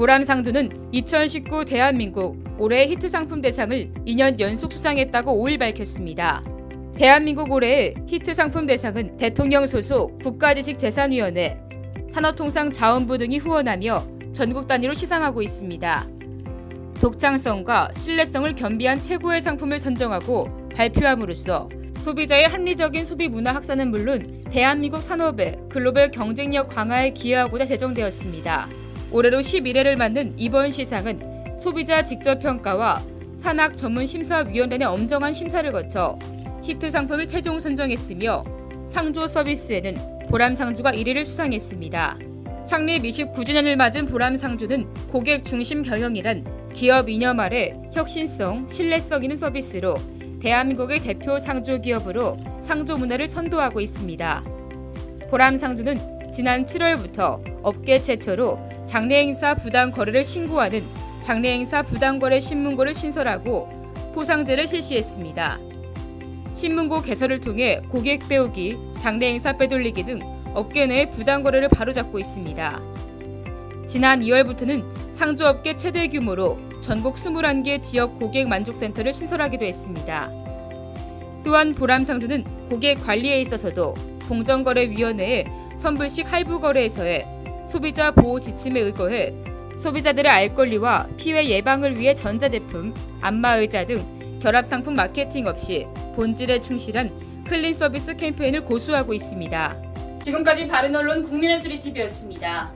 보람상조는 2019 대한민국 올해의 히트 상품 대상을 2년 연속 수상했다고 5일 밝혔습니다. 대한민국 올해의 히트 상품 대상은 대통령 소속 국가지식재산위원회, 산업통상자원부 등이 후원하며 전국 단위로 시상하고 있습니다. 독창성과 신뢰성을 겸비한 최고의 상품을 선정하고 발표함으로써 소비자의 합리적인 소비 문화 확산은 물론 대한민국 산업의 글로벌 경쟁력 강화에 기여하고자 제정되었습니다. 올해로 11회를 맞는 이번 시상은 소비자 직접 평가와 산학 전문 심사위원회 의 엄정한 심사를 거쳐 히트 상품을 최종 선정했으며 상조 서비스에는 보람 상조가 1위를 수상했습니다. 창립 29주년을 맞은 보람 상조는 고객 중심 경영이란 기업 이념 아래 혁신성, 신뢰성 있는 서비스로 대한민국의 대표 상조 기업으로 상조 문화를 선도하고 있습니다. 보람 상조는 지난 7월부터 업계 최초로 장례 행사 부당 거래를 신고하는 장례 행사 부당 거래 신문고를 신설하고 포상제를 실시했습니다. 신문고 개설을 통해 고객 빼오기, 장례 행사 빼돌리기 등 업계 내의 부당 거래를 바로잡고 있습니다. 지난 2월부터는 상조업계 최대 규모로 전국 21개 지역 고객 만족센터를 신설하기도 했습니다. 또한 보람상조는 고객 관리에 있어서도 공정거래위원회의 선불식 할부 거래에서의 소비자 보호 지침에 의거해 소비자들의 알 권리와 피해 예방을 위해 전자제품, 안마의자 등 결합상품 마케팅 없이 본질에 충실한 클린 서비스 캠페인을 고수하고 있습니다. 지금까지 바른 언론 국민의 소리 TV였습니다.